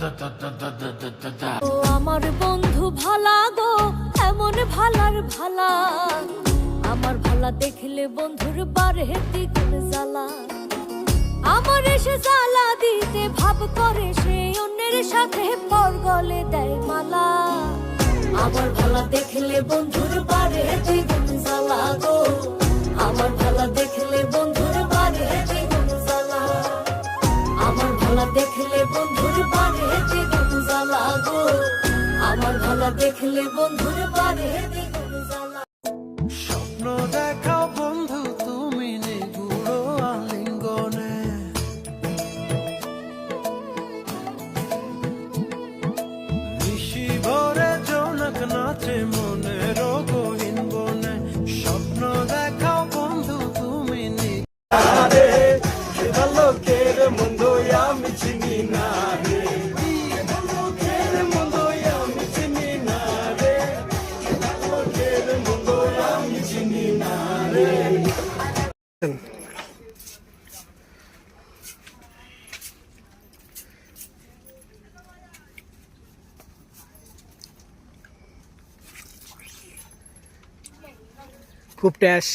ও আমার বন্ধু ভালা গো এমন ভালার ভালা আমার ভালা দেখলে বন্ধুর বারে দ্বিগুণ জ্বালা আমার এসে জ্বালা দিতে ভাব করে সে অন্যের সাথে পর গলে দেয় মালা আমার ভালা দেখলে বন্ধুর বারে দ্বিগুণ জ্বালা গো দেখলে বন্ধুর বারে দ্বিগুণ খুব ট্যাশ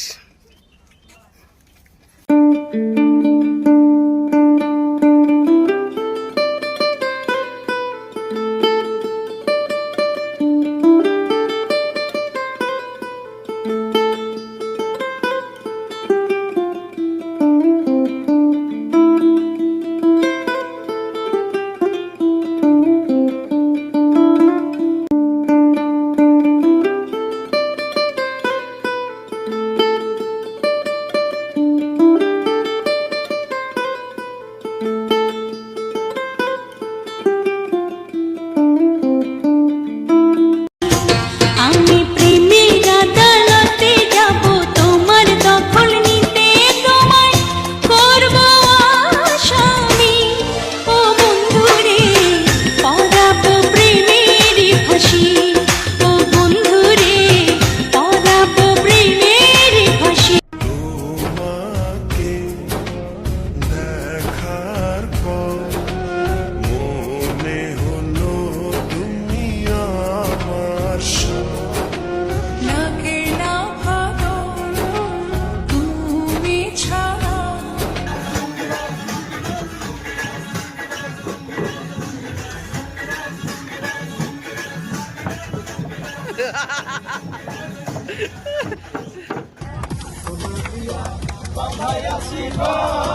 Bye, Yashiva.